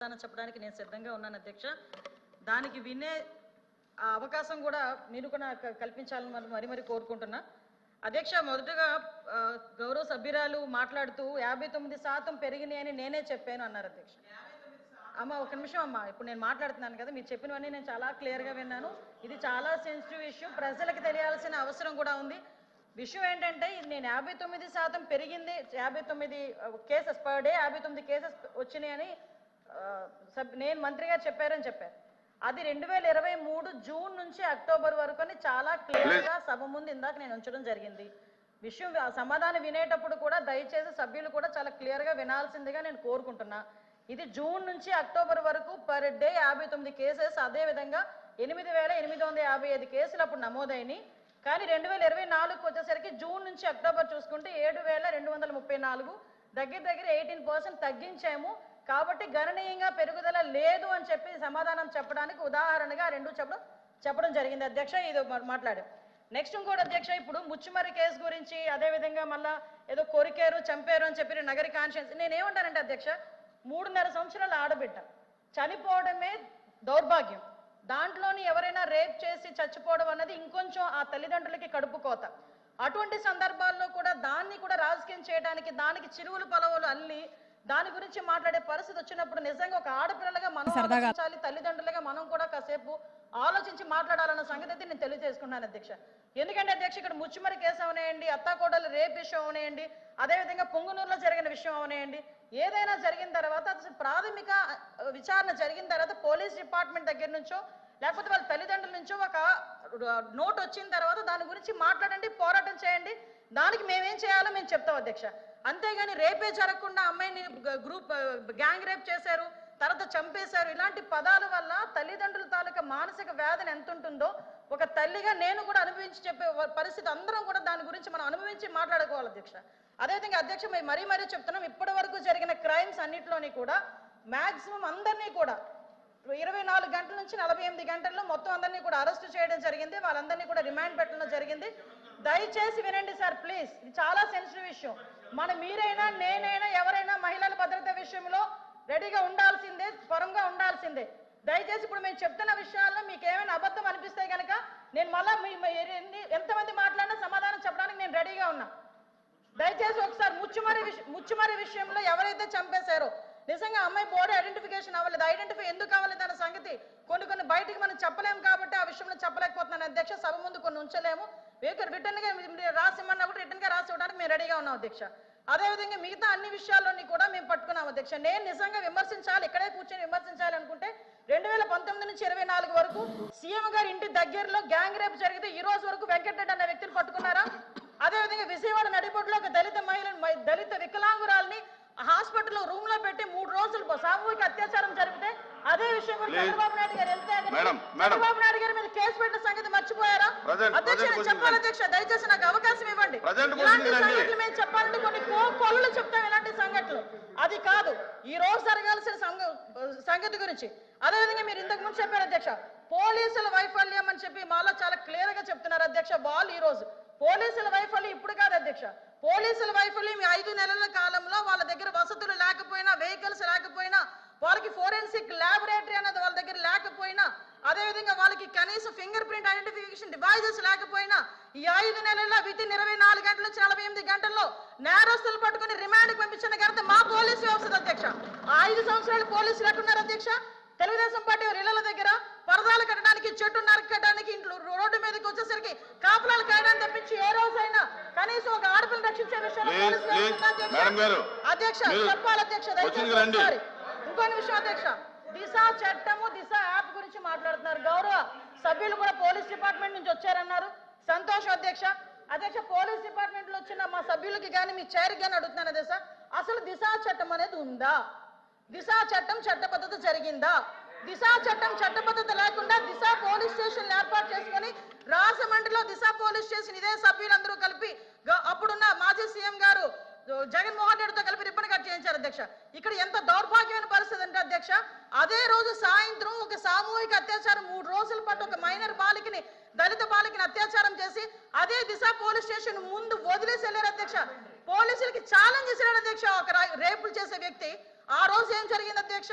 సమాధానం చెప్పడానికి నేను సిద్ధంగా ఉన్నాను అధ్యక్ష. దానికి వినే ఆ అవకాశం కూడా మీరు కూడా నాకు కల్పించాలని మనం మరి మరి కోరుకుంటున్నా. అధ్యక్ష మొదటగా గౌరవ సభ్యురాలు మాట్లాడుతూ యాభై తొమ్మిది శాతం పెరిగినాయి అని నేనే చెప్పాను అన్నారు అధ్యక్ష. అమ్మ ఒక నిమిషం అమ్మ. ఇప్పుడు నేను మాట్లాడుతున్నాను కదా మీరు చెప్పినవన్నీ నేను చాలా క్లియర్గా విన్నాను. ఇది చాలా సెన్సిటివ్ ఇష్యూ ప్రజలకు తెలియాల్సిన అవసరం కూడా ఉంది. విషయం ఏంటంటే నేను యాభై తొమ్మిది శాతం పెరిగింది. యాభై తొమ్మిది కేసెస్ పర్ డే యాభై తొమ్మిది కేసెస్ వచ్చినాయని సబ్ నేను మంత్రిగా చెప్పారని చెప్పారు. అది రెండు వేల ఇరవై మూడు జూన్ నుంచి అక్టోబర్ వరకు అని చాలా క్లియర్గా సభ ముందు ఇందాక నేను ఉంచడం జరిగింది. విషయం సమాధానం వినేటప్పుడు కూడా దయచేసి సభ్యులు కూడా చాలా క్లియర్గా వినాల్సిందిగా నేను కోరుకుంటున్నా. ఇది జూన్ నుంచి అక్టోబర్ వరకు పర్ డే యాభై తొమ్మిది కేసెస్ అదేవిధంగా ఎనిమిది వేల ఎనిమిది వందల యాభై ఐదు కేసులు అప్పుడు నమోదైనాయి. కానీ రెండు వేల ఇరవై నాలుగుకి వచ్చేసరికి జూన్ నుంచి అక్టోబర్ చూసుకుంటే ఏడు వేల రెండు వందల ముప్పై నాలుగు దగ్గర దగ్గర ఎయిటీన్ పర్సెంట్ తగ్గించాము. కాబట్టి గణనీయంగా పెరుగుదల లేదు అని చెప్పి సమాధానం చెప్పడానికి ఉదాహరణగా రెండు చెప్పడం చెప్పడం జరిగింది. అధ్యక్ష ఇది మా- నెక్స్ట్ ఇంకోటి అధ్యక్ష ఇప్పుడు ముచ్చుమర్రి కేసు గురించి అదేవిధంగా మళ్ళా ఏదో కొరికారు చంపారు అని చెప్పి నగరి కాన్షియన్స్ నేనేమంటానంటే అధ్యక్ష మూడున్నర సంవత్సరాల ఆడబిడ్డ చనిపోవడమే దౌర్భాగ్యం. దాంట్లోని ఎవరైనా రేప్ చేసి చచ్చిపోవడం అన్నది ఇంకొంచెం ఆ తల్లిదండ్రులకి కడుపు కోత. అటువంటి సందర్భాల్లో కూడా దాన్ని కూడా రాజకీయం చేయడానికి దానికి చిరువులు పొలవులు అల్లి దాని గురించి మాట్లాడే పరిస్థితి వచ్చినప్పుడు నిజంగా ఒక ఆడపిల్లలుగా మనం ఆలోచించాలి తల్లిదండ్రులుగా మనం కూడా కాసేపు ఆలోచించి మాట్లాడాలన్న సంగతి అయితే నేను తెలియజేసుకున్నాను అధ్యక్ష. ఎందుకంటే అధ్యక్ష ఇక్కడ ముచ్చుమరి కేసు అవనేయండి అత్తాకోడలు రేప్ విషయం అవనేయండి అదేవిధంగా పొంగునూరులో జరిగిన విషయం అవనేయండి ఏదైనా జరిగిన తర్వాత ప్రాథమిక విచారణ జరిగిన తర్వాత పోలీస్ డిపార్ట్మెంట్ దగ్గర నుంచో లేకపోతే వాళ్ళ తల్లిదండ్రుల నుంచో ఒక నోట్ వచ్చిన తర్వాత దాని గురించి మాట్లాడండి పోరాటం చెప్తావు అధ్యక్ష. అంతేగాని రేపే జరగకుండా అమ్మాయిని గ్రూప్ గ్యాంగ్ రేప్ చేశారు తర్వాత చంపేశారు ఇలాంటి పదాల వల్ల తల్లిదండ్రుల తాలూకా మానసిక వేదన ఎంత ఉంటుందో ఒక తల్లిగా నేను కూడా అనుభవించి చెప్పే పరిస్థితి అందరం కూడా దాని గురించి మనం అనుభవించి మాట్లాడుకోవాలి అధ్యక్ష. అదేవిధంగా అధ్యక్ష మేము మరీ మరీ చెప్తున్నాం ఇప్పటి వరకు జరిగిన క్రైమ్స్ అన్నిటిలోని కూడా మ్యాక్సిమం అందరినీ కూడా ఇరవై నాలుగు గంటల నుంచి నలభై ఎనిమిది గంటల్లో మొత్తం అందరినీ కూడా అరెస్ట్ చేయడం జరిగింది వాళ్ళందరినీ కూడా రిమాండ్ పెట్టడం జరిగింది. దయచేసి వినండి సార్ ప్లీజ్. ఇది చాలా సెన్సిటివ్ విషయం. మన మీరైనా నేనైనా ఎవరైనా మహిళల భద్రత విషయంలో రెడీగా ఉండాల్సిందే స్వరంగా ఉండాల్సిందే. దయచేసి ఇప్పుడు మేము చెప్తున్న విషయాల్లో మీకు ఏమైనా అబద్ధం అనిపిస్తే కనుక నేను మళ్ళా ఎంతమంది మాట్లాడినా సమాధానం చెప్పడానికి నేను రెడీగా ఉన్నా. దయచేసి ఒకసారి ముచ్చుమరి ముచ్చుమరి విషయంలో ఎవరైతే చంపేశారో నిజంగా అమ్మాయి బాడీ ఐడెంటిఫికేషన్ అవ్వలేదు. ఐడెంటిఫై ఎందుకు అవ్వలేదు అన్న సంగతి కొన్ని కొన్ని బయటికి మనం చెప్పలేము కాబట్టి ఆ విషయంలో చెప్పలేకపోతున్నాను. అధ్యక్ష సభ ముందు కొన్ని ఉంచలేము. మీకు రిటర్న్గా రాసిమ్మన్నా కూడా రిటర్న్గా రాసి ఇవ్వడానికి మేము రెడీగా ఉన్నాం అధ్యక్ష. అదేవిధంగా మిగతా అన్ని విషయాల్లోని కూడా మేము పట్టుకున్నాం అధ్యక్ష. నేను నిజంగా విమర్శించాలి ఇక్కడే కూర్చొని విమర్శించాలి అనుకుంటే రెండు వేల పంతొమ్మిది నుంచి ఇరవై నాలుగు వరకు సీఎం గారి ఇంటి దగ్గరలో గ్యాంగ్ రేప్ జరిగితే ఈ రోజు వరకు వెంకటరెడ్డి అనే వ్యక్తిని పట్టుకున్నారా? అదేవిధంగా విజయవాడ నడిబొడ్డులో ఒక దళిత మహిళ దళిత వికలాంగురాల్ని హాస్పిటల్లో రూమ్లో పెట్టి మూడు రోజులు సామూహిక అత్యాచారం జరిపితే అదే విషయం. చంద్రబాబు నాయుడు గారు వెళ్తే. చంద్రబాబు నాయుడు గారి మీద కేసు పెట్టిన సంగతి మర్చిపోయారా? అధ్యక్ష నేను చెప్పాలి. అధ్యక్ష దయచేసి నాకు అవకాశం ఇవ్వండి. ఇలాంటి మేము చెప్పాలంటే కొన్ని కొలలు చెప్తాం ఇలాంటి సంఘటనలు. అది కాదు ఈ రోజు జరగాల్సిన సంగ- సంగతి గురించి. అదేవిధంగా మీరు ఇంతకు ముందు చెప్పారు అధ్యక్ష పోలీసుల వైఫల్యం అని చెప్పి మాలో చాలా క్లియర్గా చెప్తున్నారు అధ్యక్ష వాళ్ళు ఈ రోజు. పోలీసుల వైఫల్యం ఇప్పుడు కాదు అధ్యక్ష. పోలీసుల వైఫల్యం ఐదు నెలల కాలంలో వాళ్ళ దగ్గర వసతులు లేకపోయినా వెహికల్స్ లేకపోయినా వాళ్ళకి ఫోరెన్సిక్ ల్యాబొరేటరీ అనేది వాళ్ళ దగ్గర లేకపోయినా అదేవిధంగా వాళ్ళకి కనీసం ఫింగర్ ప్రింట్ ఐడెంటిఫికేషన్ డివైజెస్ లేకపోయినా ఈ ఐదు నెలల్లో విత్ ఇన్ ఇరవై నాలుగు గంటల నుంచి నలభై ఎనిమిది గంటల్లో నేరస్తులు పట్టుకుని రిమాండ్ పంపించిన ఘనత మా పోలీసు వ్యవస్థ అధ్యక్ష. ఐదు సంవత్సరాలు పోలీసులు ఎట్టున్నారు అధ్యక్ష? తెలుగుదేశం పార్టీ ఇళ్ళ దగ్గర పరదాలు కట్టడానికి చెట్టు నరకడానికి ఇంట్లో రోడ్డు మీదకి వచ్చేసరికి కాపులాలు కాయడానికి తప్పించి ఏ రోజైనా కనీసం ఒక ఆడపిల్లని రక్షించే విషయంలో Please, పోలీసు వ్యవస్థ please, అధ్యక్ష. మేడం గారు, అధ్యక్ష మీరు చెప్పాలి అధ్యక్ష దయచేసి వచ్చిందికి రండి. ఒకసారి. ఇంకో నిమిషం అధ్యక్ష. దిశ చట్టము దిశ యాప్ గురించి మాట్లాడుతున్నారు. గౌరవ సభ్యులు కూడా పోలీస్ డిపార్ట్మెంట్ నుంచి వచ్చారన్నారు. సంతోషం అధ్యక్ష. అధ్యక్ష పోలీస్ డిపార్ట్మెంట్లో వచ్చిన మా సభ్యులకి కానీ మీ చైర్కి కానీ అడుగుతున్నాను అధ్యక్ష. అసలు దిశ చట్టం అనేది ఉందా? దిశ చట్టం చట్టబద్ధత జరిగిందా? దిశ చట్టం చట్టబద్ధత లేకుండా దిశ పోలీస్ స్టేషన్ ఏర్పాటు చేసుకొని రాజమండ్రిలో దిశ పోలీస్ స్టేషన్ ఇదే సభ్యులందరూ కలిపి అప్పుడున్న మాజీ సీఎం గారు జగన్మోహన్ రెడ్డితో కలిపి రిబ్బన్ కట్ చేయించారు అధ్యక్ష. ఇక్కడ ఎంత దౌర్భాగ్యమైన పరిస్థితి అంటే అధ్యక్ష అదే రోజు సాయంత్రం ఒక సామూహిక అత్యాచారం మూడు రోజుల పాటు ఒక మైనర్ బాలికని దళిత బాలికని అత్యాచారం చేసి అదే దిశ పోలీస్ స్టేషన్ ముందు వదిలేసి వెళ్ళారు అధ్యక్ష. పోలీసులకి ఛాలెంజ్ చేశాడు అధ్యక్ష. ఒక రేపులు చేసే వ్యక్తి. ఆ రోజు ఏం జరిగింది అధ్యక్ష?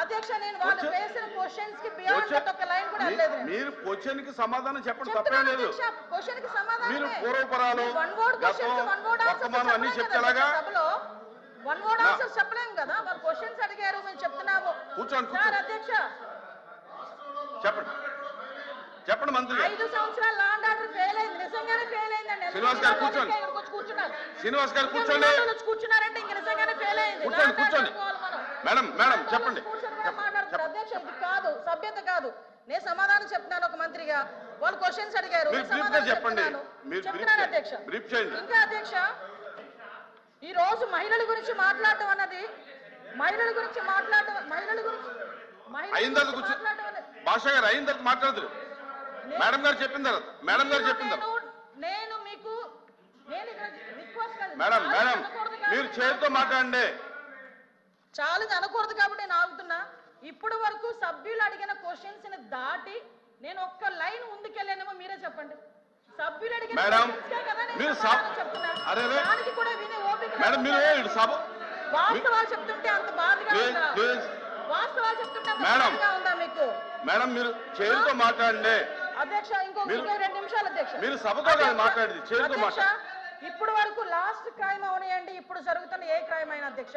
అధ్యక్ష నేను వాళ్ళు Question- వేసిన క్వశ్చన్స్కి బియాండ్ Question- ఒక లైన్ కూడా. మీరు క్వశ్చన్కి సమాధానం చెప్పండి తప్పేం లేదు. క్వశ్చన్కి సమాధానం మీరు పూర్వపరాలు, వన్ వర్డ్ క్వశ్చన్ గతం, వన్ వర్డ్ అన్నీ చెప్తే ఎలాగా? సభలో. వన్ వర్డ్ నా- ఆన్సర్ చెప్పలేం కదా వాళ్ళు క్వశ్చన్స్ అడిగారు మేము చెప్తున్నాము. కూర్చోండి, సార్. అధ్యక్ష. చెప్పండి. చెప్పండి మంత్రి ఐదు సంవత్సరాలు లాండ్ ఆర్డర్ ఫెయిల్ అయింది నిజంగానే ఫెయిల్ అయిందండి. శ్రీనివాస్ గారు కూర్చోండి. కూర్చున్నారు. శ్రీనివాస్ గారు కూర్చోండి. కూర్చున్నారంటే ఇంక నిజంగానే ఫెయిల్ అయింది. కూర్చోండి, కూర్చోండి. మేడం మేడం చెప్పండి. కాదు సభ్యత కాదు. నేను సమాధానం చెప్తున్నాను ఒక మంత్రిగా. వాళ్ళు క్వశ్చన్స్ అడిగారు. చెప్తున్నాను. అధ్యక్ష. ఇంకా అధ్యక్ష ఈ రోజు మహిళల గురించి మాట్లాడటం అన్నది మహిళల గురించి మాట్లాడటం మహిళల గురించి భాష గారు అయిన తర్వాత నేను- మేడం గారు చెప్పిన తర్వాత మేడం గారు చెప్పిన తర్వాత. నేను- మీకు మేడం మేడం మీరు చేతితో మాట్లాడండి. చాలా అనకూడదు కాబట్టి నేను ఆగుతున్నా. ఇప్పటి వరకు సభ్యులు అడిగిన క్వశ్చన్స్ని దాటి నేను ఒక్క లైన్ ముందుకెళ్ళానేమో మీరే చెప్పండి. సభ్యులు అడిగిన. దానికి కూడా వినే ఓపిక వాస్తవాలు చెప్తుంటే అంత బాధగా ఉందా? వాస్తవాలు చెప్తుంటే అంత. బాధగా ఉందా మీకు? మేడం మీరు చేతితో మాట్లాడండి. అధ్యక్ష ఇంకో రెండు నిమిషాలు అధ్యక్ష. మీరు సభతో మాట్లాడేది, మాట్లాడండి. ఇప్పుడు వరకు లాస్ట్ క్రైమ్ అవనియండి ఇప్పుడు జరుగుతున్న ఏ క్రైమ్ అయినా అధ్యక్ష.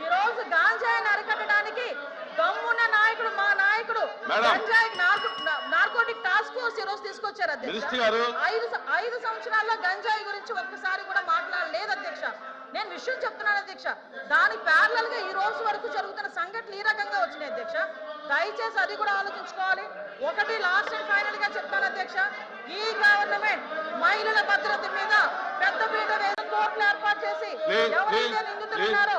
ఈ రోజు గాంజాయిని అరికట్టడానికి దమ్మున్న నాయకుడు మా నాయకుడు. గంజాయి నార్కోటిక్ టాస్క్ ఫోర్స్ ఈ రోజు తీసుకొచ్చారు అధ్యక్ష. ఐదు ఐదు సంవత్సరాల్లో గంజాయి గురించి ఒక్కసారి కూడా మాట్లాడలేదు అధ్యక్ష నేను విషయం చెప్తున్నాను అధ్యక్ష దాని ప్యారలల్గా ఈ రోజు వరకు జరుగుతున్న సంఘటనలు ఈ రకంగా వచ్చినాయి అధ్యక్ష దయచేసి అది కూడా ఆలోచించుకోవాలి ఒకటి లాస్ట్ అండ్ ఫైనల్గా చెప్తాను అధ్యక్ష ఈ గవర్నమెంట్ మహిళల భద్రత మీద పెద్ద పీట వేసి కోర్టులు ఏర్పాటు చేసి ఎవరైతే please, నిందితులు please. ఉన్నారో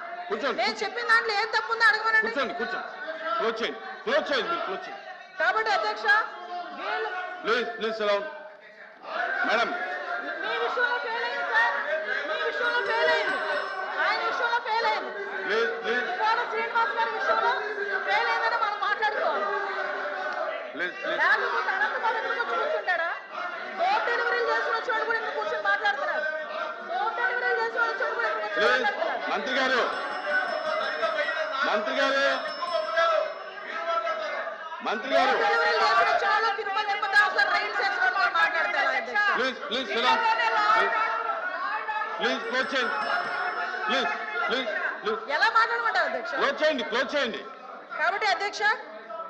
కూర్చోండి నేను చెప్పిన దాంట్లో ఏం తప్పు ఉందో అడగమనండి. కూర్చోండి కూర్చోండి. క్లోజ్ చేయండి క్లోజ్ చేయండి మీరు క్లోజ్ చేయండి. కాబట్టి అధ్యక్ష ప్లీజ్ ప్లీజ్ సిలాన్ మేడం మీ విషయంలో ఫెయిల్ అయింది సార్ మీ విషయంలో ఫెయిల్ అయింది ఆయన విషయంలో ఫెయిల్ అయింది ప్లీజ్ ప్లీజ్. కోట శ్రీనివాస్ గారి విషయంలో ఫెయిల్ అయిందని మనం మాట్లాడుకోవాలి. Please please. లేకపోతే అనంతబాబు ఎందుకు వచ్చి కూర్చుంటాడా? డోర్ డెలివరీలు చేసిన వచ్చి కూడా ఇక్కడ కూర్చొని మాట్లాడుతున్నారు? డోర్ డెలివరీలు చేసిన కూడా మంత్రి గారు. మంత్రి గారు. మంత్రి గారు. ప్లీజ్ ప్లీజ్ ప్లీజ్ క్లోజ్ చేయండి. ప్లీజ్ ప్లీజ్ ఎలా మాట్లాడమంటారు అధ్యక్ష? క్లోజ్ చేయండి క్లోజ్ చేయండి. కాబట్టి అధ్యక్ష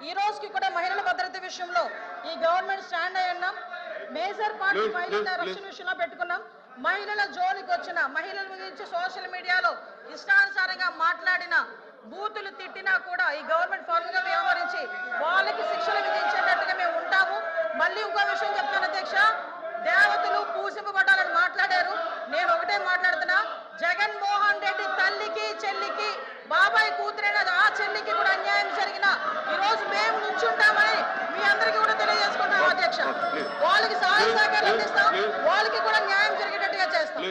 ఈ రోజుకి కూడా మహిళల భద్రత విషయంలో ఈ గవర్నమెంట్ స్టాండ్ అయి ఉన్నాం. మేజర్ పార్టీ మహిళల రక్షణ. విషయంలో పెట్టుకున్నాం. మహిళల జోలికి వచ్చిన మహిళల గురించి సోషల్ మీడియాలో ఇష్టానుసారంగా మాట్లాడిన బూతులు తిట్టినా కూడా ఈ గవర్నమెంట్ ఫార్మ్ వ్యవహరించి వాళ్ళకి శిక్షలు విధించేటట్టుగా మేము ఉంటాము. మళ్ళీ ఇంకో విషయం చెప్తాను అధ్యక్ష. దేవతలు పూసింపబడాలని మాట్లాడారు. నేను ఒకటే మాట్లాడుతున్నా. జగన్మోహన్ రెడ్డి తల్లికి చెల్లికి బాబాయ్ కూతురైన ఆ చెల్లికి కూడా అన్యాయం జరిగిన ఈ రోజు మేము నుంచుంటామని మీ అందరికీ కూడా తెలియజేసుకుంటాం అధ్యక్ష. వాళ్ళకి సహాయ సహకారాలు అందిస్తాం. వాళ్ళకి కూడా న్యాయం జరిగేటట్టుగా చేస్తాం.